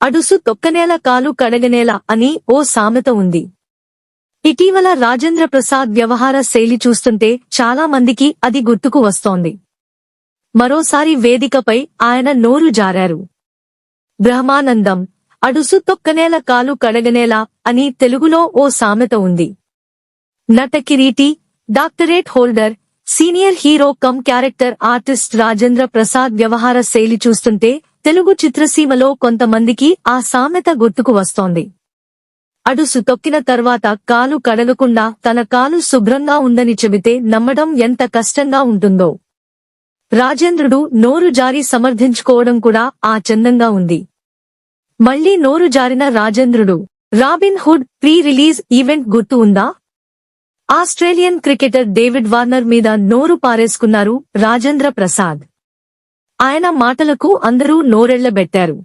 అడుసు తొక్కనేల కాలు కడగనేల అని ఓ సామెత ఉంది. ఇటీవల రాజేంద్ర ప్రసాద్ వ్యవహార శైలి చూస్తుంటే చాలా మందికి అది గుర్తుకు వస్తోంది. మరోసారి వేదికపై ఆయన నోరు జారారు. బ్రహ్మానందం అడుసు తొక్కనేల కాలు కడగనేల అని తెలుగులో ఓ సామెత ఉంది. నట Kireeti doctorate holder senior hero come character artist Rajendra Prasad వ్యవహార శైలి చూస్తుంటే తెలుగు చిత్రసీమలో కొంతమందికి ఆ సామెత గుర్తుకు వస్తోంది. అడుసు తొక్కిన తర్వాత కాలు కడలకుండా తన కాలు శుభ్రంగా ఉందని చెబితే నమ్మడం ఎంత కష్టంగా ఉంటుందో. రాజేంద్రుడు నోరు జారి సమర్థించుకోవడం కూడా ఆ చందంగా ఉంది. మళ్ళీ నోరు జారిన Rajendrudu Robin Hood pre release event గుర్తు ఉందా? ఆస్ట్రేలియన్ క్రికెటర్ డేవిడ్ వార్నర్ మీద నోరు పారేసుకున్నారు రాజేంద్ర ప్రసాద్. ఆయన మాటలకు అందరూ నోరెళ్ళబెట్టారు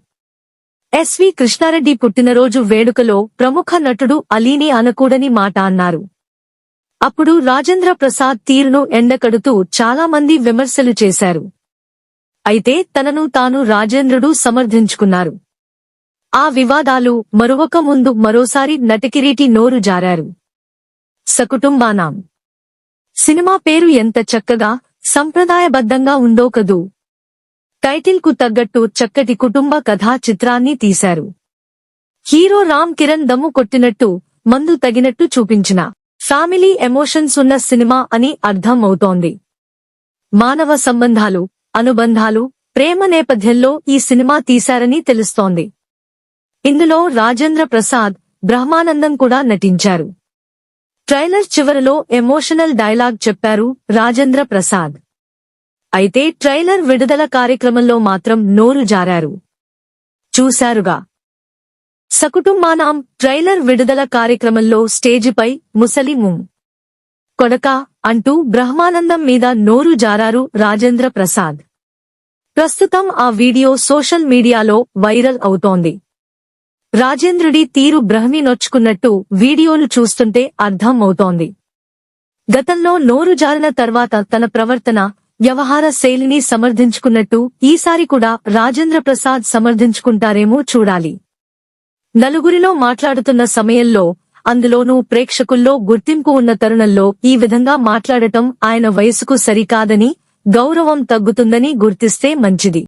ఎస్వి కృష్ణారెడ్డి పుట్టినరోజు వేడుకలో ప్రముఖ నటుడు అలీని అనకూడని మాట అన్నారు. అప్పుడు రాజేంద్ర ప్రసాద్ తీరును ఎండకడుతూ చాలా మంది విమర్శలు చేశారు. అయితే తనను తాను రాజేంద్రుడు సమర్థించుకున్నారు. ఆ వివాదాలు మరొక ముందు మరోసారి నటకిరీటి నోరు జారారు. సకుటుంబానాం. సినిమా పేరు ఎంత చక్కగా సంప్రదాయబద్ధంగా ఉందో కదూ. టైటిల్కు తగ్గట్టు చక్కటి కుటుంబ కథా చిత్రాన్ని తీశారు. హీరో రామ్ కిరణ్ దమ్ము కొట్టినట్టు మందు తగినట్టు చూపించిన. ఫ్యామిలీ ఎమోషన్స్ ఉన్న సినిమా అని అర్థం అవుతోంది మానవ సంబంధాలు అనుబంధాలు ప్రేమ నేపథ్యంలో ఈ సినిమా తీశారని తెలుస్తోంది. ఇందులో రాజేంద్ర ప్రసాద్ బ్రహ్మానందం కూడా నటించారు. ట్రైలర్ చివరలో ఎమోషనల్ డైలాగ్ చెప్పారు రాజేంద్ర ప్రసాద్. అయితే ట్రైలర్ విడుదల కార్యక్రమంలో మాత్రం నోరు జారారు. చూశారుగా. సకుటుంబానాం ట్రైలర్ విడుదల కార్యక్రమంలో స్టేజిపై ముసలి ముం. కొడక అంటూ బ్రహ్మానందం మీద నోరు జారారు రాజేంద్ర ప్రసాద్. ప్రస్తుతం ఆ వీడియో సోషల్ మీడియాలో వైరల్ అవుతోంది. రాజేంద్రుడి తీరు బ్రహ్మి నొచ్చుకున్నట్టు వీడియోలు చూస్తుంటే అర్థం అవుతోంది. గతంలో నోరు జారిన తర్వాత తన ప్రవర్తన వ్యవహార శైలిని సమర్థించుకున్నట్టు ఈసారి కూడా రాజేంద్ర ప్రసాద్ సమర్థించుకుంటారేమో చూడాలి. నలుగురిలో మాట్లాడుతున్న సమయంలో అందులోనూ ప్రేక్షకుల్లో గుర్తింపు ఉన్న తరుణంలో ఈ విధంగా మాట్లాడటం ఆయన వయసుకు సరికాదని గౌరవం తగ్గుతుందని గుర్తిస్తే మంచిది.